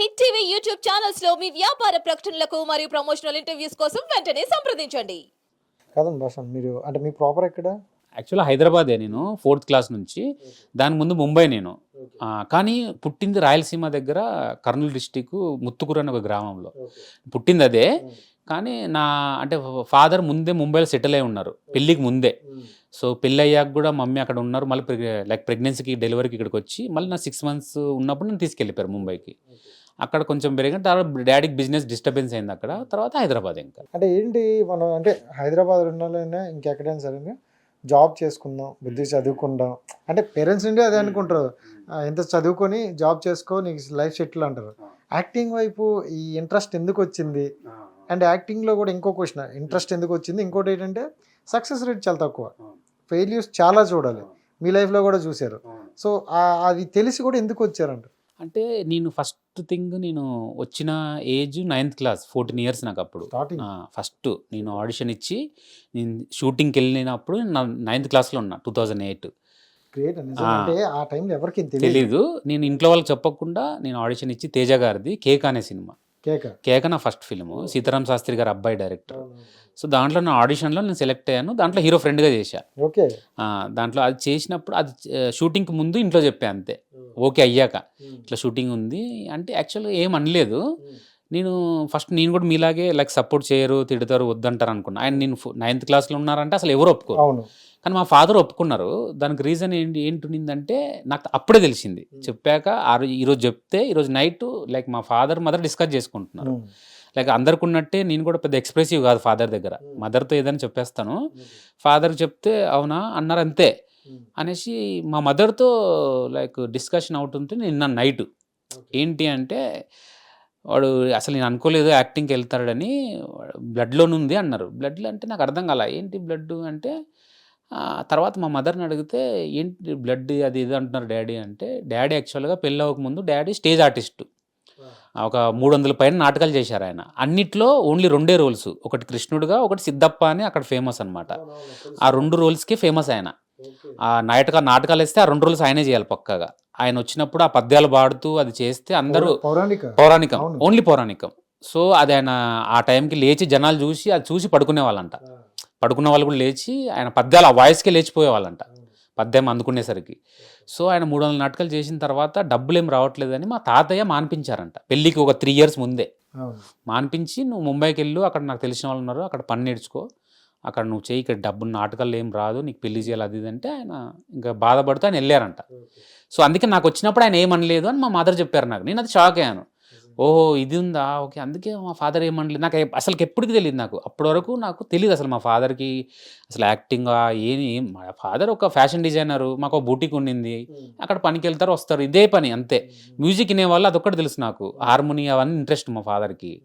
Hit TV YouTube ఛానల్స్లో మీ వ్యాపార ప్రకటనలకు మరియు ప్రమోషనల్ ఇంటర్వ్యూస్ కోసం వెంటనే సంప్రదించండి. కదండి భాష మీరు అంటే మీ ప్రాపర్ ఎక్కడ? యాక్చువల్గా హైదరాబాదే నేను ఫోర్త్ క్లాస్ నుంచి. దాని ముందు ముంబై నేను. ఆ, కానీ పుట్టింది రాయలసీమ దగ్గర కర్నూలు డిస్టిక్ ముత్తుకూరు అనే ఒక గ్రామంలో. పుట్టింది అదే. కానీ నా అంటే ఫాదర్ ముందే ముంబైలో సెటిల్ అయి ఉన్నారు. పెళ్ళికి ముందే. సో పెళ్ళి అయ్యాక కూడా మమ్మీ అక్కడ ఉన్నారు. మళ్ళీ లైక్ ప్రెగ్నెన్సీకి డెలివరీకి ఇక్కడికి వచ్చి మళ్ళీ నా సిక్స్ మంత్స్ ఉన్నప్పుడు నేను తీసుకెళ్ళిపోయారు ముంబైకి. అక్కడ కొంచెం పెరిగిన తర్వాత డాడీకి బిజినెస్ డిస్టర్బెన్స్ అయింది అక్కడ తర్వాత హైదరాబాద్ ఇంకా. అంటే ఏంటి మనం అంటే హైదరాబాద్ ఉన్నాలైనా ఇంకెక్కడైనా సరే జాబ్ చేసుకుందాం బుద్ధి చదువుకుందాం. అంటే పేరెంట్స్ నుండి అదే అనుకుంటారు. ఆ, ఇంత చదువుకొని జాబ్ చేసుకో నీకు లైఫ్ సెటిల్ అంటారు. యాక్టింగ్ వైపు ఈ ఇంట్రెస్ట్ ఎందుకు వచ్చింది? అండ్ యాక్టింగ్లో కూడా ఇంకో క్వశ్చన్ ఇంట్రెస్ట్ ఎందుకు వచ్చింది? ఇంకోటి ఏంటంటే సక్సెస్ రేట్ చాలా తక్కువ. ఫెయిల్యూర్స్ చాలా చూడాలి. మీ లైఫ్లో కూడా చూశారు. సో అది తెలిసి కూడా ఎందుకు వచ్చారంట? అంటే నేను ఫస్ట్ థింగ్ నేను వచ్చిన age ninth class fourteen years నాకు అప్పుడు. ఫస్ట్ నేను ఆడిషన్ ఇచ్చి నేను షూటింగ్కి వెళ్ళినప్పుడు నా నైన్త్ క్లాస్లో ఉన్నా టూ థౌజండ్ ఎయిట్. గ్రేట్ ఆ. అంటే ఆ టైంలో ఎవరికి తెలియదు. తెలీదు. నేను ఇంట్లో వాళ్ళకి చెప్పకుండా నేను ఆడిషన్ ఇచ్చి తేజ గారిది కేక్ అనే సినిమా. కేక? నా ఫస్ట్ ఫిల్మ్. సీతారాం శాస్త్రి గారు అబ్బాయి డైరెక్టర్. సో దాంట్లో నా ఆడిషన్లో నేను సెలెక్ట్ అయ్యాను. దాంట్లో హీరో ఫ్రెండ్గా చేశా. ఓకే. దాంట్లో అది చేసినప్పుడు అది షూటింగ్కి ముందు ఇంట్లో చెప్పా అంతే. ఓకే అయ్యాక. ఇట్లా షూటింగ్ ఉంది. అంటే యాక్చువల్గా ఏం అనలేదు. నేను ఫస్ట్ నేను కూడా మీలాగే లైక్ సపోర్ట్ చేయరు తిడతారు వద్దంటారు అనుకున్నా. ఆయన నేను నైన్త్ క్లాస్లో ఉన్నారంటే అసలు ఎవరు ఒప్పుకోరు. కానీ మా ఫాదర్ ఒప్పుకున్నారు. దానికి రీజన్ ఏంటి ఏంటుండిందంటే నాకు అప్పుడే తెలిసింది. చెప్పాక ఆ ఈరోజు చెప్తే ఈరోజు నైట్ లైక్ మా ఫాదర్ మదర్ డిస్కస్ చేసుకుంటున్నారు. లైక్ అందరికి ఉన్నట్టే నేను కూడా పెద్ద ఎక్స్ప్రెసివ్ కాదు ఫాదర్ దగ్గర. మదర్తో ఏదైనా చెప్పేస్తాను. ఫాదర్ చెప్తే అవునా? అన్నారు అంతే. అనేసి మా మదర్తో లైక్ డిస్కషన్ అవుతుంటే నిన్న నైట్ ఏంటి అంటే వాడు అసలు నేను అనుకోలేదు యాక్టింగ్కి వెళ్తాడని బ్లడ్లోనే ఉంది అన్నారు. బ్లడ్లో అంటే నాకు అర్థం కాల ఏంటి బ్లడ్ అంటే తర్వాత మా మదర్ని అడిగితే ఏంటి బ్లడ్ అది ఇది అంటున్నారు డాడీ అంటే డాడీ యాక్చువల్గా పెళ్ళి అవ్వక ముందు డాడీ స్టేజ్ ఆర్టిస్ట్. ఒక మూడు వందల పైన నాటకాలు చేశారు ఆయన. అన్నిట్లో ఓన్లీ రెండే రోల్స్ ఒకటి కృష్ణుడుగా ఒకటి సిద్ధప్ప అని అక్కడ ఫేమస్ అన్నమాట. ఆ రెండు రోల్స్కి ఫేమస్ ఆయన. ఆ నాటక నాటకాలు వేస్తే ఆ రెండు రోల్స్ ఆయనే చేయాలి పక్కగా. ఆయన వచ్చినప్పుడు ఆ పద్యాలు పాడుతూ అది చేస్తే అందరూ పౌరాణిక. ఓన్లీ పౌరాణికం. సో అది ఆయన ఆ టైంకి లేచి జనాలు చూసి అది చూసి పడుకునే వాళ్ళంట. పడుకున్న వాళ్ళు కూడా లేచి ఆయన పద్యాలు ఆ వాయిస్కే లేచిపోయే వాళ్ళంట. పద్యం అందుకునేసరికి. సో ఆయన మూడు వందల నాటకాలు చేసిన తర్వాత డబ్బులు ఏం రావట్లేదని మా తాతయ్య మాన్పించారంట. పెళ్ళికి ఒక త్రీ ఇయర్స్ ముందే. మాన్పించి నువ్వు ముంబైకి వెళ్ళు అక్కడ నాకు తెలిసిన వాళ్ళు ఉన్నారు అక్కడ పని నేర్చుకో. అక్కడ నువ్వు చేయి ఇక్కడ డబ్బు నాటకాలు ఏం రాదు నీకు పెళ్ళి చేయాలి అది అంటే ఆయన ఇంకా బాధపడుతూ ఆయన వెళ్ళారంట. సో అందుకే నాకు వచ్చినప్పుడు ఆయన ఏమనలేదు అని మా మదర్ చెప్పారు నాకు. నేను అది షాక్ అయ్యాను. ఓహో ఇది ఉందా? ఓకే అందుకే మా ఫాదర్ ఏమనలేదు. నాకు అసలు ఎప్పటికి తెలియదు నాకు. అప్పటి వరకు నాకు తెలియదు అసలు మా ఫాదర్కి అసలు యాక్టింగ్ ఏమి ఏం మా ఫాదర్ ఒక ఫ్యాషన్ డిజైనరు మాకు ఒక బూటిక్ ఉండింది. అక్కడ పనికి వెళ్తారు వస్తారు. ఇదే పని అంతే. మ్యూజిక్ వినేవాళ్ళు అదొక్కటి తెలుసు నాకు. హార్మోని అవన్నీ ఇంట్రెస్ట్ మా ఫాదర్కి.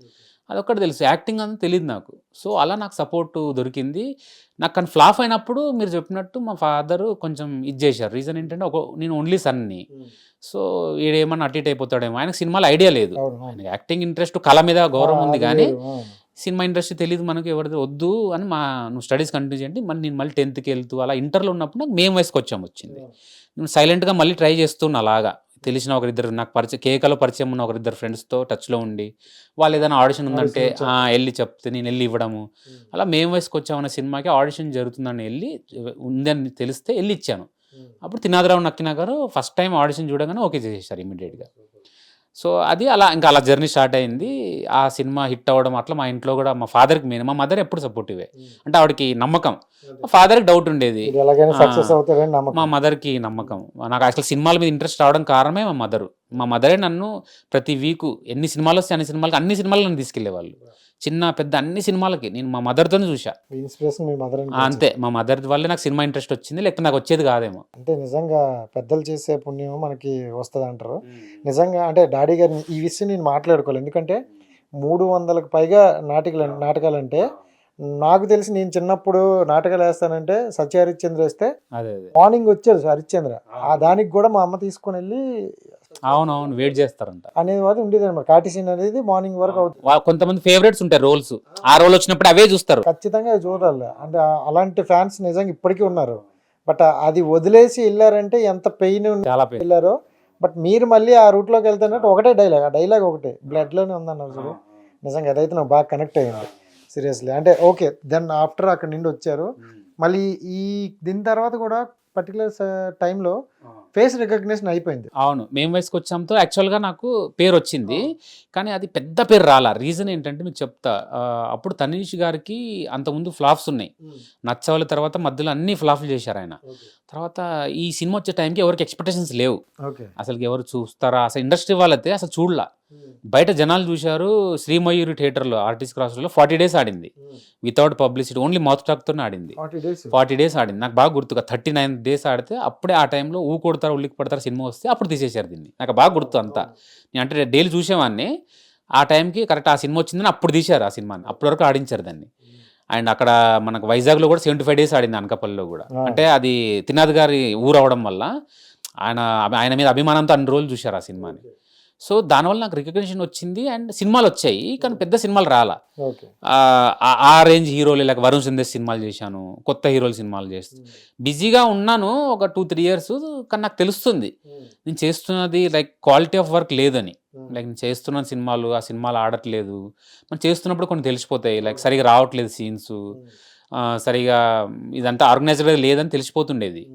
అదొక్కటి తెలుసు. యాక్టింగ్ అని తెలియదు నాకు. సో అలా నాకు సపోర్ట్ దొరికింది. నాకు కానీ ఫ్లాప్ అయినప్పుడు మీరు చెప్పినట్టు మా ఫాదర్ కొంచెం ఇది చేశారు. రీజన్ ఏంటంటే ఒక నేను ఓన్లీ సన్ని. సో ఈడేమన్నా అటు ఇటు అయిపోతాడేమో. ఆయనకు సినిమాలో ఐడియా లేదు. ఆయనకి యాక్టింగ్ ఇంట్రెస్ట్ కళ మీద గౌరవం ఉంది కానీ. సినిమా ఇండస్ట్రీ తెలియదు మనకు ఎవరిది వద్దు అని మా నువ్వు స్టడీస్ కంటిన్యూ చేయండి. మళ్ళీ నేను మళ్ళీ టెన్త్కి వెళ్తూ అలా ఇంటర్లో ఉన్నప్పుడు నాకు మేము వయసుకు వచ్చాము వచ్చింది నేను సైలెంట్గా మళ్ళీ ట్రై చేస్తున్నా అలాగా. తెలిసిన ఒకరిద్దరు నాకు పరిచయం కేకలో పరిచయం ఉన్న ఒకరిద్దరు ఫ్రెండ్స్తో టచ్లో ఉండి వాళ్ళు ఏదైనా ఆడిషన్ ఉందంటే Audition "ఆ, వెళ్ళి చెప్తే నేను వెళ్ళి ఇవ్వడము. అలా మేము వయసుకు వచ్చామన్న సినిమాకి ఆడిషన్ జరుగుతుందని వెళ్ళి ఉందని తెలిస్తే వెళ్ళి ఇచ్చాను. అప్పుడు తినాదరావు నక్కినా గారు ఫస్ట్ టైం ఆడిషన్ చూడగానే ఓకే చేసేసారు ఇమీడియట్గా సో అది అలా ఇంకా అలా జర్నీ స్టార్ట్ అయింది. ఆ సినిమా హిట్ అవ్వడం అట్లా మా ఇంట్లో కూడా మా ఫాదర్కి మెయిన్ మా మదర్ ఎప్పుడు సపోర్టివే. అంటే ఆవిడకి నమ్మకం. మా ఫాదర్కి డౌట్ ఉండేది. మా మదర్కి నమ్మకం. నాకు అసలు సినిమాల మీద ఇంట్రెస్ట్ రావడం కారణమే మా మదర్. మా మదరే నన్ను ప్రతి వీకు ఎన్ని సినిమాలు వస్తే అన్ని సినిమాలకి అన్ని సినిమాలు నన్ను తీసుకెళ్ళేవాళ్ళు చిన్న పెద్ద అన్ని సినిమాలకి నేను మా మదర్తోనే చూసా ఇన్స్పిరేషన్ మీ మదర్ అంతే. మా మదర్ వల్లే నాకు సినిమా ఇంట్రెస్ట్ వచ్చింది లేకపోతే నాకు వచ్చేది కాదేమో. అంటే నిజంగా పెద్దలు చేసే పుణ్యం మనకి వస్తుంది అంటారు. నిజంగా అంటే డాడీ గారిని ఈ విషయం నేను మాట్లాడుకోవాలి ఎందుకంటే మూడు వందలకు పైగా నాటికలు నాటకాలంటే నాకు తెలిసి నేను చిన్నప్పుడు నాటకాలు వేస్తానంటే సత్య హరిశ్చంద్ర వేస్తే మార్నింగ్ వచ్చారు హరిశ్చంద్ర. ఆ. దానికి కూడా మా అమ్మ తీసుకొని వెళ్ళి అవునవును వెయిట్ చేస్తారంట. అనేది వరకు ఉండేది అనమాట కాటి సీన్ అనేది మార్నింగ్ వరకు అవుతుంది. వా- కొంతమంది ఫేవరెట్స్ ఉంటాయి రోల్స్. ఆ. రోల్ వచ్చినప్పుడు అవే చూస్తారు. ఖచ్చితంగా చూడాలి. అంటే అలాంటి ఫ్యాన్స్ నిజంగా ఇప్పటికీ ఉన్నారు. బట్ అది వదిలేసి వెళ్ళారంటే ఎంత పెయిన్ చాలా వెళ్ళారో బట్ మీరు మళ్ళీ ఆ రూట్లోకి వెళ్తున్నట్టు ఒకటే డైలాగ్. ఆ డైలాగ్ ఒకటే. బ్లడ్లోనే ఉందన్నారు చూడు. నిజంగా అదైతే నాకు బాగా కనెక్ట్ అయ్యింది సీరియస్లీ. అంటే ఓకే దెన్ ఆఫ్టర్ అక్కడ నుండి వచ్చారు. మళ్ళీ ఈ దీని తర్వాత కూడా పర్టికులర్ టైంలో ఫేస్ రికగ్నిషన్ అయిపోయింది. అవును మేము వయసుకు వచ్చాంతో యాక్చువల్గా నాకు పేరు వచ్చింది కానీ అది పెద్ద పేరు రాలా. రీజన్ ఏంటంటే మీకు చెప్తా. అప్పుడు తనీష్ గారికి అంతకుముందు ఫ్లాప్స్ ఉన్నాయి. నచ్చవల తర్వాత మధ్యలో అన్ని ఫ్లాప్లు చేశారు ఆయన. తర్వాత ఈ సినిమా వచ్చే టైంకి ఎవరికి ఎక్స్పెక్టేషన్స్ లేవు. అసలు ఎవరు చూస్తారా? అసలు ఇండస్ట్రీ వాళ్ళైతే అసలు చూడలా. బయట జనాలు చూశారు శ్రీమయూరి థియేటర్లో ఆర్టిస్ట్ క్రాస్లో ఫార్టీ డేస్ ఆడింది. వితౌట్ పబ్లిసిటీ ఓన్లీ మౌత్ టాక్తోనే ఆడింది. Forty days. ఫార్టీ డేస్ ఆడింది. నాకు బాగా గుర్తుగా థర్టీ నైన్ డేస్ ఆడితే అప్పుడే ఆ టైంలో ఊ కొడతారు ఉల్లికి పడతారు సినిమా వస్తే అప్పుడు తీసేశారు దీన్ని. నాకు బాగా గుర్తు అంతా. నేను అంటే డైలీ చూసేవాడిని. ఆ టైంకి కరెక్ట్ ఆ సినిమా వచ్చిందని అప్పుడు తీశారు ఆ సినిమాని. అప్పటి వరకు ఆడించారు దాన్ని. అండ్ అక్కడ మనకు వైజాగ్లో కూడా సెవెంటీ ఫైవ్ డేస్ ఆడింది అనకాపల్లిలో కూడా. అంటే అది తినాద్ గారి ఊరు అవడం వల్ల ఆయన ఆయన మీద అభిమానంతో అన్ని రోజులు చూశారు ఆ సినిమాని. సో దానివల్ల నాకు రికగ్నిషన్ వచ్చింది అండ్ సినిమాలు వచ్చాయి కానీ పెద్ద సినిమాలు రాలా. ఆ, రేంజ్ హీరోలు లేక వరుణ్ సిందేశ్ సినిమాలు చేశాను కొత్త హీరోలు సినిమాలు చేస్తూ బిజీగా ఉన్నాను ఒక టూ త్రీ ఇయర్స్ కానీ నాకు తెలుస్తుంది. నేను చేస్తున్నది లైక్ క్వాలిటీ ఆఫ్ వర్క్ లేదని. లైక్ నేను చేస్తున్న సినిమాలు ఆ సినిమాలు ఆడట్లేదు. మనం చేస్తున్నప్పుడు కొన్ని తెలిసిపోతాయి లైక్ సరిగా రావట్లేదు సీన్స్ సరిగా ఇదంతా ఆర్గనైజ్డ్గా లేదని తెలిసిపోతుండేది.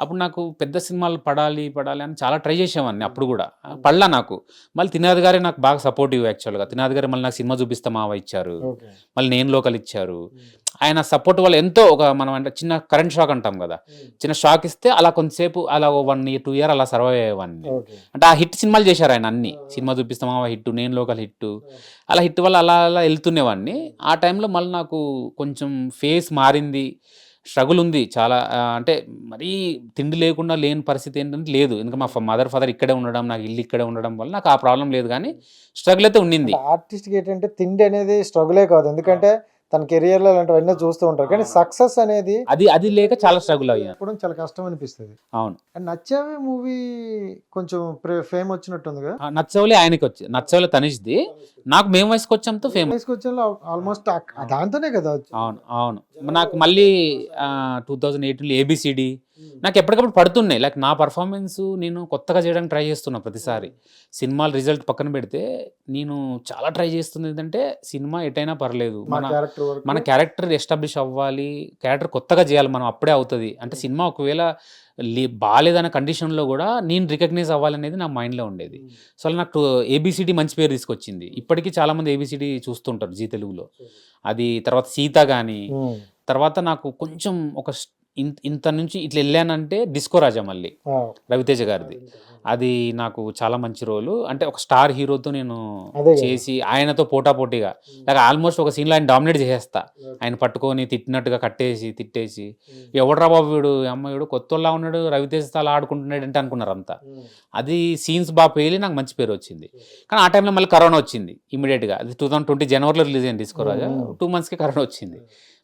అప్పుడు నాకు పెద్ద సినిమాలు పడాలి పడాలి అని చాలా ట్రై చేసేవాడిని అప్పుడు కూడా. పడలా నాకు. మళ్ళీ తినాద్ గారే నాకు బాగా సపోర్టివ్ యాక్చువల్గా. తినాద్ గారే మళ్ళీ నాకు సినిమా చూపిస్తా మావ ఇచ్చారు. మళ్ళీ నేను లోకల్ ఇచ్చారు. ఆయన సపోర్ట్ వల్ల ఎంతో ఒక మనం అంటే చిన్న కరెంట్ షాక్ అంటాం కదా. చిన్న షాక్ ఇస్తే అలా కొంతసేపు అలా వన్ ఇయర్ టూ ఇయర్ అలా సర్వైవ్ అయ్యేవాడిని. అంటే ఆ హిట్ సినిమాలు చేశారు ఆయన అన్ని. సినిమా చూపిస్తామా హిట్ నేను లోకల్ హిట్ అలా హిట్ వల్ల అలా అలా వెళ్తుండేవాడిని ఆ టైంలో మళ్ళీ నాకు కొంచెం ఫేస్ మారింది. స్ట్రగుల్ ఉంది చాలా అంటే మరీ తిండి లేకుండా లేని పరిస్థితి ఏంటంటే లేదు. ఎందుకంటే మా మదర్ ఫాదర్ ఇక్కడే ఉండడం నాకు ఇల్లు ఇక్కడే ఉండడం వల్ల నాకు ఆ ప్రాబ్లం లేదు. కానీ స్ట్రగుల్ అయితే ఉండింది. ఆర్టిస్ట్కి ఏంటంటే తిండి అనేది స్ట్రగులే కాదు. ఎందుకంటే తన కెరియర్లో ఇలాంటివన్నీ చూస్తూ ఉంటారు. కానీ సక్సెస్ అనేది అది అది లేక చాలా స్ట్రగుల్ అయ్యాను. చెప్పడం చాలా కష్టం అనిపిస్తుంది. అవును. అండ్ నచ్చావే మూవీ కొంచెం ఫేమ్ వచ్చినట్టుంది కదా? నచ్చవలే ఆయనకి వచ్చి నచ్చవలే తనిష్ది. నాకు మేము వయసుకు వచ్చాంతో ఫేమస్ తీసుకొచ్చేలో ఆల్మోస్ట్ దాంతోనే కదా అవును అవును. నాకు మళ్ళీ టూ థౌజండ్ ఎయిటీన్లో ఏబిసిడి నాకు ఎప్పటికప్పుడు పడుతున్నాయి. లైక్ నా పర్ఫార్మెన్స్ నేను కొత్తగా చేయడానికి ట్రై చేస్తున్నా ప్రతిసారి. సినిమాల రిజల్ట్ పక్కన పెడితే నేను చాలా ట్రై చేస్తుంది. ఏంటంటే సినిమా ఎటైనా పర్లేదు. మన మన క్యారెక్టర్ ఎస్టాబ్లిష్ అవ్వాలి. క్యారెక్టర్ కొత్తగా చేయాలి మనం అప్పుడే అవుతుంది. అంటే సినిమా ఒకవేళ లే బాగాలేదన్న కండిషన్లో కూడా నేను రికగ్నైజ్ అవ్వాలనేది నా మైండ్లో ఉండేది. సో అలా నాకు ఏబిసిడి మంచి పేరు తీసుకొచ్చింది. ఇప్పటికీ చాలామంది ఏబిసిడి చూస్తుంటారు జీ తెలుగులో. అది తర్వాత సీత కానీ. తర్వాత నాకు కొంచెం ఒక ఇంత ఇంత నుంచి ఇట్లా వెళ్ళానంటే డిస్కో రాజా మళ్ళీ రవితేజ గారిది. అది నాకు చాలా మంచి రోలు. అంటే ఒక స్టార్ హీరోతో నేను. చేసి ఆయనతో పోటా పోటీగా లేక ఆల్మోస్ట్ ఒక సీన్లో ఆయన డామినేట్ చేసేస్తా. ఆయన పట్టుకొని తిట్టినట్టుగా కట్టేసి తిట్టేసి. ఎవడ్రా బాబు వీడు? అమ్మాయిడు కొత్తలా ఉన్నాడు రవితేజతో అలా ఆడుకుంటున్నాడు అంటే అనుకున్నారు అంతా. అది సీన్స్ బాగా పేలి నాకు మంచి పేరు వచ్చింది. కానీ ఆ టైంలో మళ్ళీ కరోనా వచ్చింది ఇమీడియట్గా అది టూ థౌసండ్ ట్వంటీ జనవరిలో రిలీజ్ అయింది డిస్కో రాజా. టూ మంత్స్కి కరోనా వచ్చింది.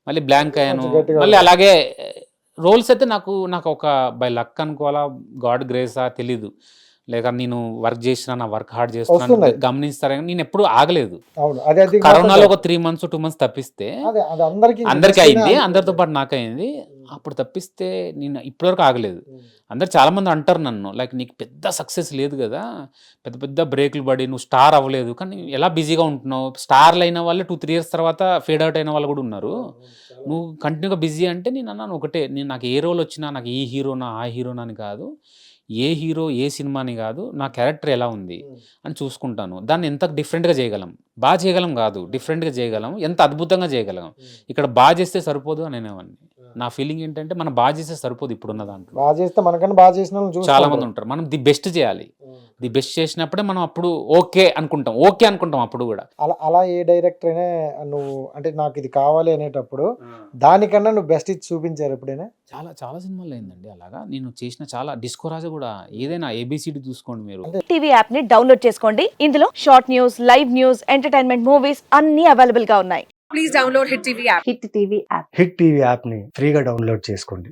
మళ్ళీ బ్లాంక్ అయ్యాను. మళ్ళీ. అలాగే రోల్స్ అయితే నాకు నాకు ఒక బై లక్ అనుకోవాలా? గాడ్ గ్రేసా? తెలీదు. లేక నేను వర్క్ చేసిన నా వర్క్ హార్డ్ చేస్తున్నాను వస్తున్నాయి. గమనిస్తారని నేను ఎప్పుడు ఆగలేదు. కరోనాలో ఒక త్రీ మంత్స్ టూ మంత్స్ తప్పిస్తే అదే అది అందరికి అందరికి అయింది. అందరితో పాటు నాకు అయింది అప్పుడు తప్పిస్తే నేను ఇప్పటివరకు ఆగలేదు. అందరు చాలా మంది అంటారు నన్ను లైక్ నీకు పెద్ద సక్సెస్ లేదు కదా పెద్ద పెద్ద బ్రేకులు పడి నువ్వు స్టార్ అవ్వలేదు. కానీ ఎలా బిజీగా ఉంటున్నావు? స్టార్లు అయిన వాళ్ళు టూ త్రీ ఇయర్స్ తర్వాత ఫేడ్ అవుట్ అయిన వాళ్ళు కూడా ఉన్నారు. నువ్వు కంటిన్యూగా బిజీ అంటే నేను అన్నాను ఒకటే నేను నాకు ఏ రోల్ వచ్చినా నాకు ఈ హీరోనా ఆ హీరోనా అని కాదు. ఏ హీరో ఏ సినిమాని కాదు నా క్యారెక్టర్ ఎలా ఉంది అని చూసుకుంటాను. దాన్ని ఎంత డిఫరెంట్గా చేయగలం? బాగా చేయగలం కాదు డిఫరెంట్గా చేయగలం ఎంత అద్భుతంగా చేయగలం? ఇక్కడ బాగా చేస్తే సరిపోదు అని అనేవాడిని. నా ఫీలింగ్ ఏంటంటే మనం బాగా చేస్తే సరిపోదు ఇప్పుడున్న దాంట్లో. బాగా చేస్తే మనకన్నా బాగా చేసిన చాలా మంది. ఉంటారు. మనం ది బెస్ట్ చేయాలి. ది బెస్ట్ చేసినప్పుడే మనం అప్పుడు ఓకే అనుకుంటాం. ఓకే అనుకుంటాం అప్పుడు కూడా. అలా అలా ఏ డైరెక్టర్ అయినా నువ్వు అంటే నాకు ఇది కావాలి అనేటప్పుడు దానికన్నా నువ్వు బెస్ట్ ఇచ్చి చూపించారు ఎప్పుడైనా? చాలా చాలా సినిమాలు అయిందండి అలాగా. నేను చేసిన చాలా డిస్కో రాజా కూడా ఏదైనా ఏబిసిడి చూసుకోండి మీరు. టీవీ యాప్ని డౌన్లోడ్ చేసుకోండి. ఇందులో short news live news entertainment movies అన్ని అవైలబుల్గా ఉన్నాయి. Please download Hit TV app. Hit TV app hit TV యాప్ని ఫ్రీగా డౌన్లోడ్ చేసుకోండి.